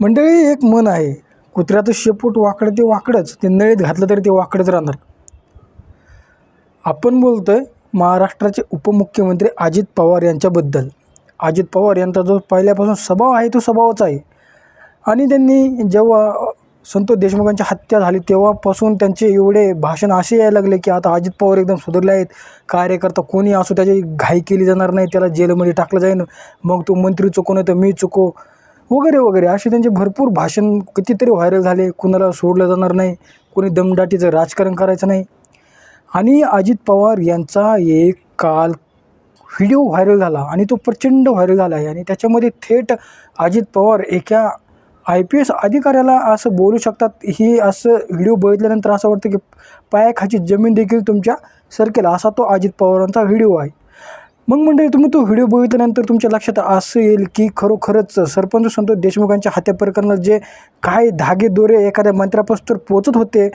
मंडळी एक मन आहे. कुत्र्याचं शेपूट वाकडं ते वाकडंच ते नळीत घातलं तरी ते वाकडंच राहणार. आपण बोलतो आहे महाराष्ट्राचे उपमुख्यमंत्री अजित पवार यांच्याबद्दल. अजित पवार यांचा जो पहिल्यापासून स्वभाव आहे तो स्वभावच आहे. आणि त्यांनी जेव्हा संतोष देशमुखांची हत्या झाली तेव्हापासून त्यांचे एवढे भाषण असे यायला लागले की आता अजित पवार एकदम सुधारले आहेत. कार्यकर्ता कोणी असो त्याची घाई केली जाणार नाही त्याला जेलमध्ये टाकलं जाईन. मग तो मंत्री चुको नाही तर मी चुको वगैरे वगैरे. असे त्यांचे भरपूर भाषण कितीतरी व्हायरल झाले. कुणाला सोडलं जाणार नाही. कोणी दमदाटीचं राजकारण करायचं नाही. आणि अजित पवार यांचा एक काल व्हिडिओ व्हायरल झाला आणि तो प्रचंड व्हायरल झाला आहे. आणि त्याच्यामध्ये थेट अजित पवार एका आय पी एस अधिकाऱ्याला असं बोलू शकतात. ही असं व्हिडिओ बघितल्यानंतर असं वाटतं की पायाखाची जमीन देखील तुमच्या सरकेला असा तो अजित पवारांचा व्हिडिओ आहे. मग मंडळी तुम्ही तो व्हिडिओ बघितल्यानंतर तुमच्या लक्षात असं येईल की खरोखरच सरपंच संतोष देशमुखांच्या हत्या प्रकरणात जे काय धागे दोरे एखाद्या मंत्र्यापासून पोचत होते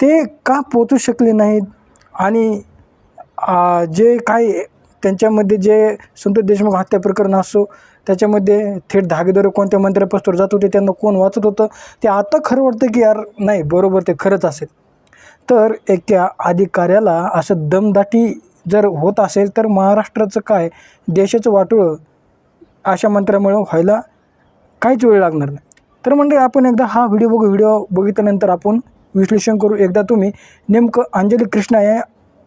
ते का पोचू शकले नाहीत? आणि जे काय त्यांच्यामध्ये जे संतोष देशमुख हत्या प्रकरण असो त्याच्यामध्ये थेट धागेदोरे कोणत्या मंत्र्यापासून जात होते त्यांना कोण वाचत होतं ते आता खरं वाटतं की यार नाही बरोबर ते खरंच असेल. तर एका अधिकाऱ्याला असं दमदाटी जर होत असेल तर महाराष्ट्राचं काय? देशाचं वाटोळं अशा मंत्र्यामुळं व्हायला काहीच वेळ लागणार नाही. तर म्हणजे आपण एकदा हा व्हिडिओ बघू. व्हिडिओ बघितल्यानंतर आपण विश्लेषण करू. एकदा तुम्ही नेमकं अंजली कृष्णा या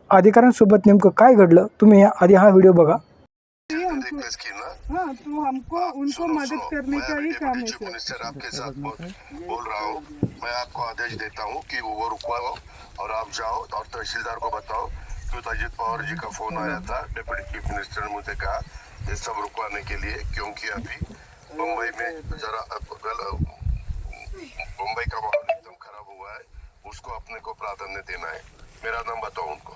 अधिकाऱ्यांसोबत नेमकं काय घडलं तुम्ही या आधी हा व्हिडिओ बघा. रिक्वेस्ट की हाँ तो हमको उनको मदद करने का ही काम है मिनिस्टर आपके साथ बोल, बोल रहा हूँ. मैं आपको आदेश देता हूँ कि वो रुकवाओ और आप जाओ और तहसीलदार को बताओ कि अजित पवार जी का फ़ोन आया था डिप्टी चीफ मिनिस्टर ने मुझे कहा, ये सब रुकवाने के लिए, क्योंकि अभी मुंबई में जरा मुंबई का माहौल एकदम खराब हुआ है, उसको अपने को प्राधान्य देना है। मेरा नाम बताओ उनको।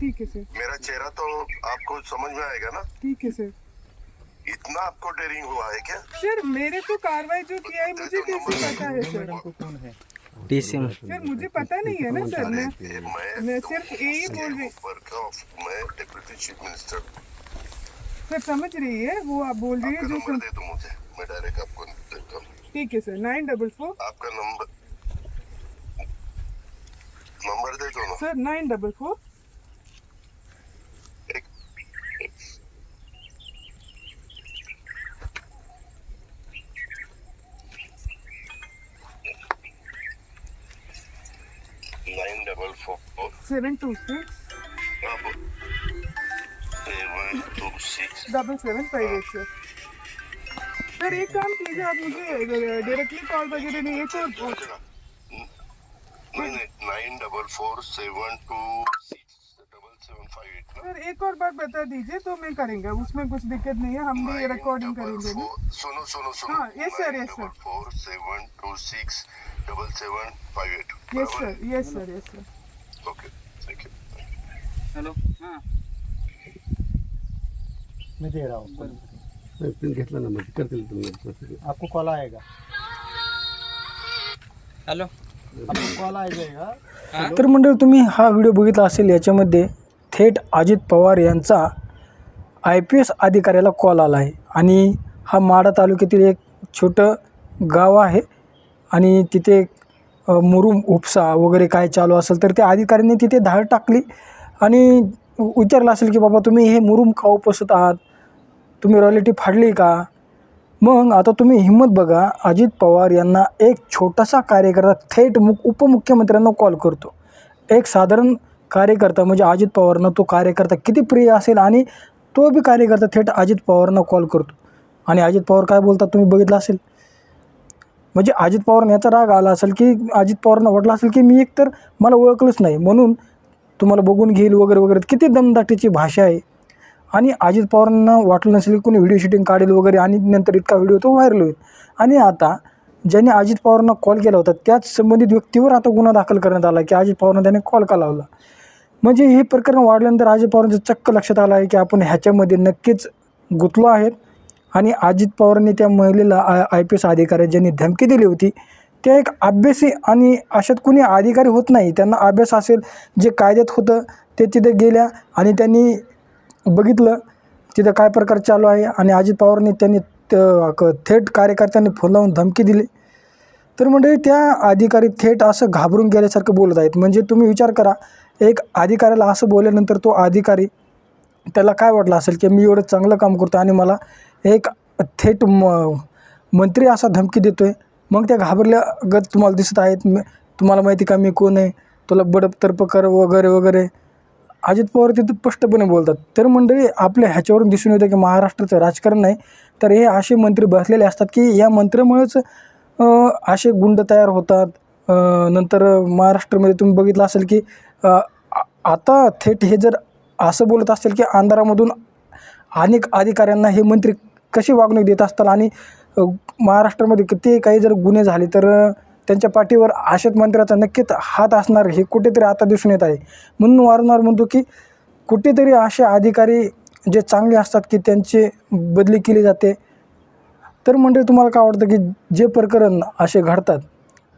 ठीक है सर मेरा चेहरा तो आपको समझ में आएगा ना? ठीक है सर इतना आपको डेरिंग हुआ है क्या? सर मेरे तो कार्रवाई जो किया है मुझे कैसे पता है सर टीसीएम सर मुझे पता नहीं है ना सर मैं मैं सिर्फ़ यही बोल रही ऊपर मैं डिप्टी चीफ मिनिस्टर सर समझ रही है? वो आप बोल रही है जो सम... दे दो मुझे। मैं डायरेक्ट आपको देता हूँ। ठीक है सर नाइन डबल फोर आपका नंबर नंबर दे दो सर नाइन डबल फोर एक nine double four seven two six double seven five eight sir sir एक काम कीजिए आप मुझे डायरेक्टली कॉल वगैरह नहीं है तो नहीं nine double four seven two sir एक और बात बता दीजिए तो मैं करेंगे उसमें कुछ दिक्कत नहीं है हम भी रिकॉर्डिंग करेंगे सुनो सुनो सुनो। हाँ, yes, sir, yes, sir. Four seven two six double seven five eight yes sir yes sir yes sir okay hello हां. मैं दे रहा हूँ घेतला ना म्हणजे करतील तुम्ही आपको कॉल आएगा. हॅलो आपको कॉल आ जाएगा तर मंडळी तुम्ही हा व्हिडिओ बघितला असेल याच्यामध्ये थेट अजित पवार यांचा आय पी एस अधिकाऱ्याला कॉल आला आहे. आणि हा माडा तालुक्यातील एक छोटं गाव आहे. आणि तिथे मुरुम उपसा वगैरे काय चालू असेल तर त्या अधिकाऱ्यांनी तिथे धाड टाकली आणि विचारलं असेल की बाबा तुम्ही हे मुरुम का उपसत आहात? तुम्ही रॉयलिटी फाडली का? मग आता तुम्ही हिंमत बघा अजित पवार यांना एक छोटासा कार्यकर्ता थेट मुख उपमुख्यमंत्र्यांना कॉल करतो. एक साधारण कार्यकर्ता म्हणजे अजित पवारनं तो कार्यकर्ता किती प्रिय असेल आणि तो बी कार्यकर्ता थेट अजित पवारांना कॉल करतो. आणि अजित पवार काय बोलतात तुम्ही बघितलं असेल? म्हणजे अजित पवारांना याचा राग आला असेल की अजित पवारांना वाटलं असेल की मी एकतर मला ओळखलंच नाही. म्हणून तुम्हाला बघून घेईल वगैरे वगैरे. किती दमदाटीची भाषा आहे. आणि अजित पवारांना वाटलं नसेल की कोणी व्हिडिओ शूटिंग काढेल वगैरे आणि नंतर इतका व्हिडिओ तो व्हायरल होईल. आणि आता ज्यांनी अजित पवारांना कॉल केला होता त्याच संबंधित व्यक्तीवर आता गुन्हा दाखल करण्यात आला की अजित पवारांना त्याने कॉल का लावला? म्हणजे हे प्रकरण वाढल्यानंतर अजित पवारांचं चक्क लक्षात आलं आहे की आपण ह्याच्यामध्ये नक्कीच गुंतलो आहेत. आणि अजित पवारांनी त्या महिलेला आय आय पी एस अधिकारी ज्यांनी धमकी दिली होती त्या एक अभ्यासी आणि अशात कुणी अधिकारी होत नाही त्यांना अभ्यास असेल जे कायद्यात होतं ते तिथे गेल्या आणि त्यांनी बघितलं तिथं काय प्रकार चालू आहे आणि अजित पवारांनी त्यांनी त- क- थेट कार्यकर्त्यांनी फोन लावून धमकी दिली. तर म्हणजे त्या अधिकारी थेट असं घाबरून गेल्यासारखं बोलत आहेत. म्हणजे तुम्ही विचार करा एक अधिकाऱ्याला असं बोलल्यानंतर तो अधिकारी त्याला काय वाटलं असेल की मी एवढं चांगलं काम करतो आणि मला एक थेट म मंत्री असा धमकी देतो आहे मग त्या घाबरल्या गत तुम्हाला दिसत आहेत. तुम्हाला माहिती का मी कोण आहे? तुला बडतर्फ कर वगैरे वगैरे. अजित पवार तिथं स्पष्टपणे बोलतात. तर मंडळी आपल्या ह्याच्यावरून दिसून येतं की महाराष्ट्राचं राजकारण नाही. तर हे असे मंत्री बसलेले असतात की या मंत्र्यामुळेच असे गुंड तयार होतात. नंतर महाराष्ट्रामध्ये तुम्ही बघितलं असेल की आता थेट हे जर असं बोलत असेल की अंधारामधून अनेक अधिकाऱ्यांना हे मंत्री कशी वागणूक देत असतात आणि महाराष्ट्रामध्ये किती काही जर गुन्हे झाले तर त्यांच्या पाठीवर आशेत मंत्र्याचा नक्कीच हात असणार हे कुठेतरी आता दिसून येत आहे. म्हणून वारंवार म्हणतो की कुठेतरी असे अधिकारी जे चांगले असतात की त्यांची बदली केली जाते. तर म्हणजे तुम्हाला काय वाटतं की जे प्रकरण असे घडतात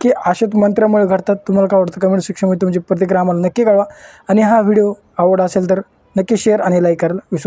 की आशेत मंत्र्यामुळे घडतात तुम्हाला काय वाटतं? कमेंट सेक्शनमध्ये तुमची प्रतिक्रिया आम्हाला नक्की कळवा. आणि हा व्हिडिओ आवड असेल तर नक्की शेअर आणि लाईक करायला विसरू